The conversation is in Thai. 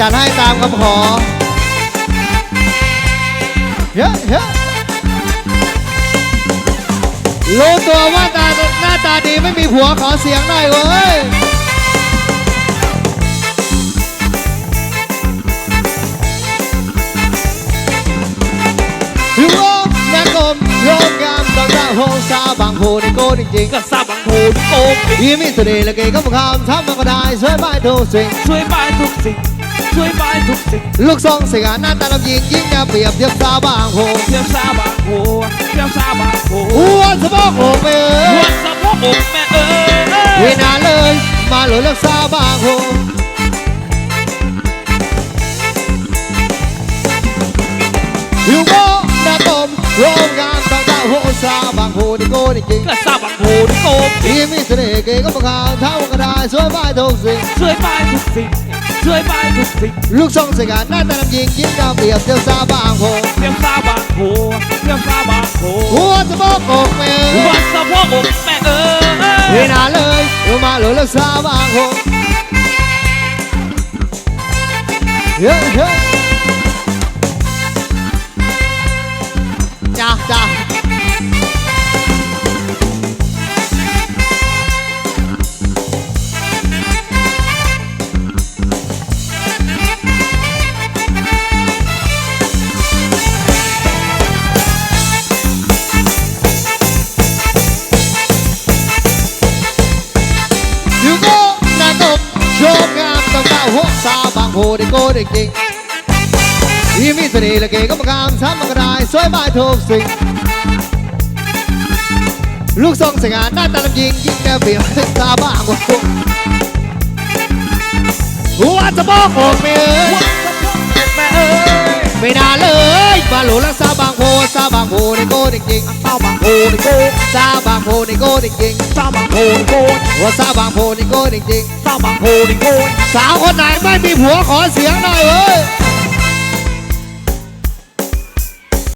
จัดให้ตามคำขอเฮ้ยเฮ้รู้ตัวว่าตาหน้าตาดีไม่มีผัวขอเสียงหน่อยเว้ยอยู่โลกนักกลมโลกงามต้องตาโฮซาบางโพในโกจริงก็ทราบางโพนโกยี่มีเสน่ห์และเก๋ก็มาคำทำมันก็ได้ช่วยไม่ทุกสิ่งช่วยบายทุกสิ่งช่วยบายทุกสิ่ง cưới Lúc son sẻ ngàn nan ta làm gì Giếng nhà biệt tiếp xa bà hồ Tiếp xa bà hồ Tiếp xa bà hồ Uôn xa bóc hồ mẹ ơi? Uôn xa bóc hồ mẹ ơi? Quên á lời Mà lối lớp xa bà hồ Yêu bó đã tôm Rôm gan sang ra hồ xa bằng hồ đi cô đi chính Là xa hồ đi cô Im ít sẽ để kế có một hàng Tháo một cái đài Suối vai thuộc dịch Suối vai thuộc dịch dưới bãi vực dịch. Lúc xong Sài Gòn đã ta làm gì? Kiếm cao việc tiêu xa bạc hồ tiêu xa bạc hồ tiêu xa bạc hồ Ủa sao bó cột mẹ Ủa sao bó cột mẹ ơi? Huyền hà lời Yêu mà lỗi là xa bạc hồ Yeah, yeah สาวบางโพได้โก้ได้จริงที่มีเสน่ห์และเก๋ก็มากามทำมันก็ได้สวยบายทุกสิ่ง ลูกทรงสง่าหน้าตาลำยิงยิ่งแนวเปรียบเทียบสาวบางโพหัวสะโพกอกไม่เอ้ยแม่เอ้ยไม่น่าเลย มาลวงรักษาบางโพซาบางโพได้โก้ได้จริงซาบางโพนโกซาบางโพได้โก้ด้จริงซาบางโพนโกงหัวสาบางโพได้โก้ด้จริงซาบางโพนโกสาวคนไหนไม่มีผัวขอเสียงหน่อยเว้ย